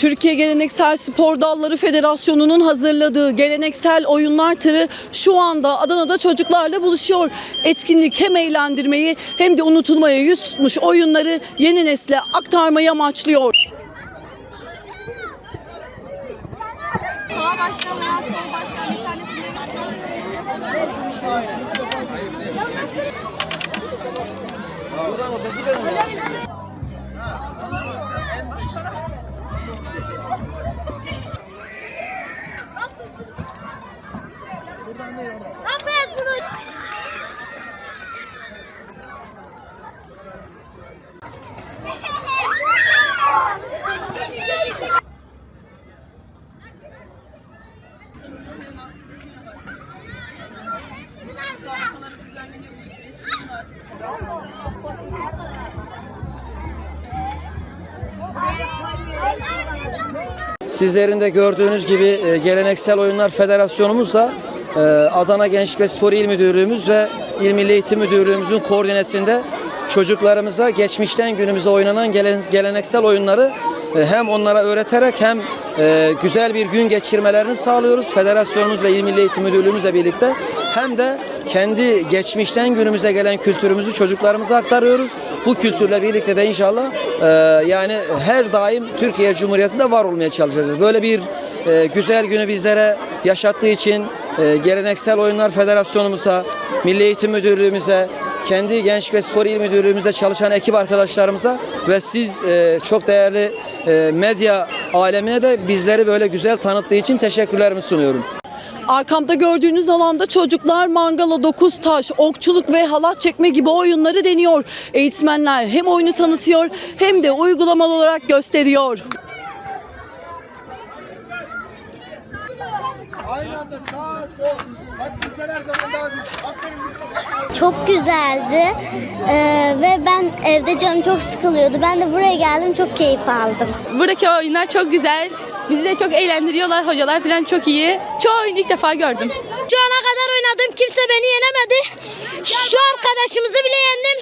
Türkiye Geleneksel Spor Dalları Federasyonu'nun hazırladığı geleneksel oyunlar tırı şu anda Adana'da çocuklarla buluşuyor. Etkinlik hem eğlendirmeyi hem de unutulmaya yüz tutmuş oyunları yeni nesle aktarmayı amaçlıyor. Sağa veya sol başlayan bir tanesinde Affet Sizlerin de gördüğünüz gibi e, Geleneksel Oyunlar Federasyonumuz da e, Adana Gençlik ve Spor İl Müdürlüğümüz ve İl Milli Eğitim Müdürlüğümüzün koordinesinde çocuklarımıza geçmişten günümüze oynanan gelen- geleneksel oyunları e, hem onlara öğreterek hem e, güzel bir gün geçirmelerini sağlıyoruz. Federasyonumuz ve İl Milli Eğitim Müdürlüğümüzle birlikte hem de kendi geçmişten günümüze gelen kültürümüzü çocuklarımıza aktarıyoruz. Bu kültürle birlikte de inşallah e, yani her daim Türkiye Cumhuriyeti'nde var olmaya çalışacağız. Böyle bir e, güzel günü bizlere yaşattığı için e, Geleneksel Oyunlar Federasyonumuza, Milli Eğitim Müdürlüğümüze, kendi Gençlik ve Spor İl Müdürlüğümüzde çalışan ekip arkadaşlarımıza ve siz e, çok değerli e, medya alemine de bizleri böyle güzel tanıttığı için teşekkürlerimi sunuyorum. Arkamda gördüğünüz alanda çocuklar mangala dokuz taş, okçuluk ve halat çekme gibi oyunları deniyor. Eğitmenler hem oyunu tanıtıyor hem de uygulamalı olarak gösteriyor. Çok güzeldi Ee, ve ben evde canım çok sıkılıyordu. Ben de buraya geldim çok keyif aldım. Buradaki oyunlar çok güzel. Bizi de çok eğlendiriyorlar. Hocalar falan çok iyi. Çoğu oyunu ilk defa gördüm. Şu ana kadar oynadım kimse beni yenemedi. Şu arkadaşımızı bile yendim.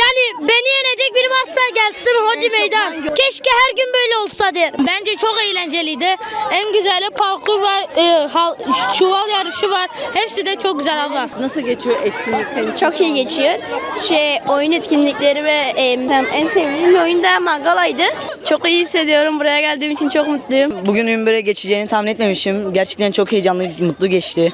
Yani beni yenecek biri varsa gelsin hadi meydan. Keşke her gün böyle olsa derim. Bence çok eğlenceliydi. En güzeli parkur var, e, çuval yarışı var. Hepsi de çok güzel abla. Nasıl geçiyor etkinlik senin için? Çok iyi geçiyor. Şey oyun etkinlikleri ve e, en sevdiğim oyun da Mangala'ydı. Çok iyi hissediyorum. Buraya geldiğim için çok mutluyum. Bugünün böyle geçeceğini tahmin etmemişim. Gerçekten çok heyecanlı, mutlu geçti.